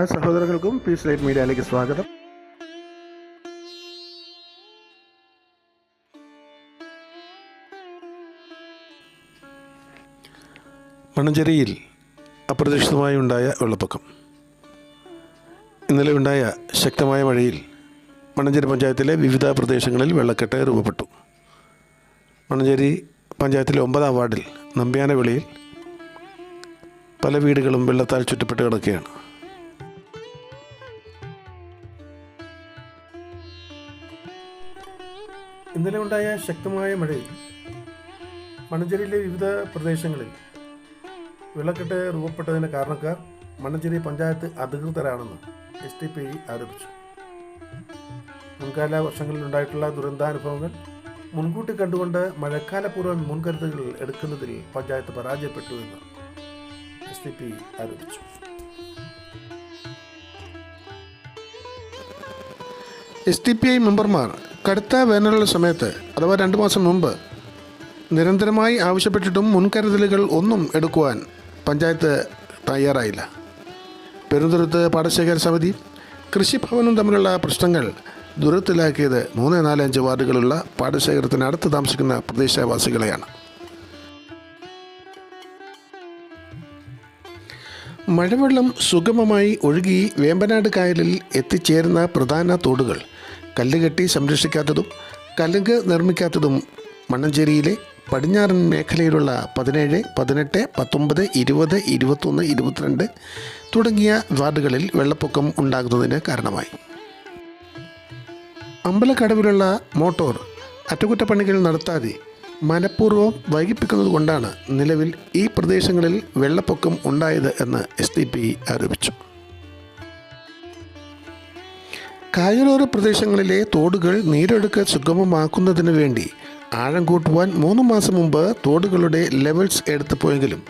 സഹോദരങ്ങൾക്കും piece light മീഡിയയിലേക്ക് സ്വാഗതം. മണഞ്ചേരിയിൽ അപ്രതീക്ഷിതമായി ഉണ്ടായ വെള്ളപ്പൊക്കം. ഇന്നലെ ഉണ്ടായ ശക്തമായ മഴയിൽ മണഞ്ചേരി പഞ്ചായത്തിലെ വിവിധ പ്രദേശങ്ങളിൽ വെള്ളക്കെട്ട് രൂപപ്പെട്ടു. മണഞ്ചേരി പഞ്ചായത്തിലെ ഒമ്പതാം വാർഡിൽ നമ്പ്യാനവിളിയിൽ പല വീടുകളും വെള്ളത്താൽ ചുറ്റപ്പെട്ട് കിടക്കുകയാണ്. ഇന്നലെ ഉണ്ടായ ശക്തമായ മഴയിൽ മണഞ്ചേരിയിലെ വിവിധ പ്രദേശങ്ങളിൽ വെള്ളക്കെട്ട് രൂപപ്പെട്ടതിന് കാരണക്കാർ മണഞ്ചേരി പഞ്ചായത്ത് അധികൃതരാണെന്ന് എസ് ടി പി ആരോപിച്ചു. മുൻകാല വർഷങ്ങളിൽ ഉണ്ടായിട്ടുള്ള ദുരന്താനുഭവങ്ങൾ മുൻകൂട്ടി കണ്ടുകൊണ്ട് മഴക്കാലപൂർവം മുൻകരുതലുകൾ എടുക്കുന്നതിൽ പഞ്ചായത്ത് പരാജയപ്പെട്ടു എന്ന് എസ് ടി പി ആരോപിച്ചു. എസ് ടി പി ഐ മെമ്പർമാർ കടുത്ത വേനലുള്ള സമയത്ത് അഥവാ രണ്ട് മാസം മുമ്പ് നിരന്തരമായി ആവശ്യപ്പെട്ടിട്ടും മുൻകരുതലുകൾ ഒന്നും എടുക്കുവാൻ പഞ്ചായത്ത് തയ്യാറായില്ല. പെരുന്തുരുത്ത് പാടശേഖര സമിതി കൃഷിഭവനും തമ്മിലുള്ള പ്രശ്നങ്ങൾ ദുരിതത്തിലാക്കിയത് മൂന്ന് നാല് അഞ്ച് വാർഡുകളുള്ള പാടശേഖരത്തിനടുത്ത് താമസിക്കുന്ന പ്രദേശവാസികളെയാണ്. മഴവെള്ളം സുഗമമായി ഒഴുകി വേമ്പനാട് കായലിൽ എത്തിച്ചേരുന്ന പ്രധാന തോടുകൾ കല്ലുകെട്ടി സംരക്ഷിക്കാത്തതും കല്ലുങ്ക് നിർമ്മിക്കാത്തതും മണ്ണഞ്ചേരിയിലെ പടിഞ്ഞാറൻ മേഖലയിലുള്ള പതിനേഴ് പതിനെട്ട് പത്തൊമ്പത് ഇരുപത് ഇരുപത്തൊന്ന് ഇരുപത്തിരണ്ട് തുടങ്ങിയ വാർഡുകളിൽ വെള്ളപ്പൊക്കം ഉണ്ടാകുന്നതിന് കാരണമായി. അമ്പലക്കടവിലുള്ള മോട്ടോർ അറ്റകുറ്റപ്പണികൾ നടത്താതെ മനഃപൂർവം വൈകിപ്പിക്കുന്നത് കൊണ്ടാണ് നിലവിൽ ഈ പ്രദേശങ്ങളിൽ വെള്ളപ്പൊക്കം ഉണ്ടായത് എന്ന് എസ് ആരോപിച്ചു. കായലോര പ്രദേശങ്ങളിലെ തോടുകൾ നീരൊഴുക്ക് സുഗമമാക്കുന്നതിന് വേണ്ടി ആഴം കൂട്ടുവാൻ മൂന്ന് മാസം മുമ്പ് തോടുകളുടെ ലെവൽസ് എടുത്തു പോയെങ്കിലും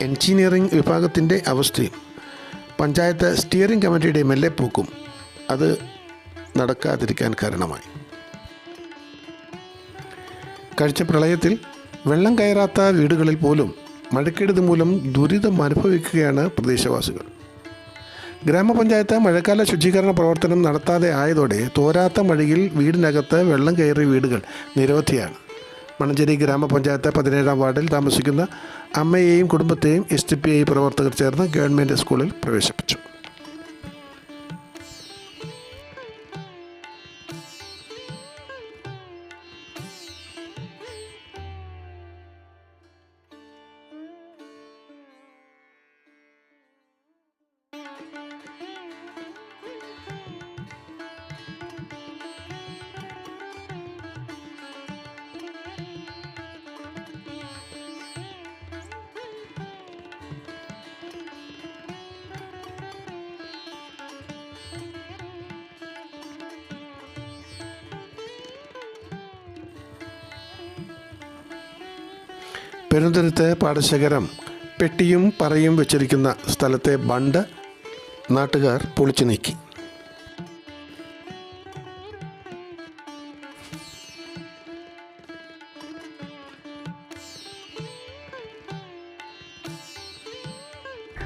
എഞ്ചിനീയറിംഗ് വിഭാഗത്തിന്റെ അവസ്ഥയും പഞ്ചായത്ത് സ്റ്റിയറിംഗ് കമ്മിറ്റിയുടെ മെല്ലെപ്പോക്കും അത് നടക്കാതിരിക്കാൻ കാരണമായി. കഴിച്ച പ്രളയത്തിൽ വെള്ളം കയറാത്ത വീടുകളിൽ പോലും മഴക്കെടുതി മൂലം ദുരിതം അനുഭവിക്കുകയാണ് പ്രദേശവാസികൾ. ഗ്രാമപഞ്ചായത്ത് മഴക്കാല ശുചീകരണ പ്രവർത്തനം നടത്താതെ ആയതോടെ തോരാത്ത മഴയിൽ വീടിനകത്ത് വെള്ളം കയറിയ വീടുകൾ നിരവധിയാണ്. മണഞ്ചേരി ഗ്രാമപഞ്ചായത്ത് പതിനേഴാം വാർഡിൽ താമസിക്കുന്ന അമ്മയെയും കുടുംബത്തെയും എസ് പ്രവർത്തകർ ചേർന്ന് ഗവൺമെന്റ് സ്കൂളിൽ പ്രവേശിപ്പിച്ചു. പെരുന്തരുത്ത് പാടശേഖരം പെട്ടിയും പറയും വെച്ചിരിക്കുന്ന സ്ഥലത്തെ ബണ്ട് നാട്ടുകാർ പൊളിച്ചു നീക്കി.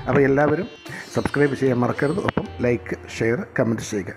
അപ്പോൾ എല്ലാവരും സബ്സ്ക്രൈബ് ചെയ്യാൻ മറക്കരുത്. ഒപ്പം ലൈക്ക് ഷെയർ കമന്റ് ചെയ്യുക.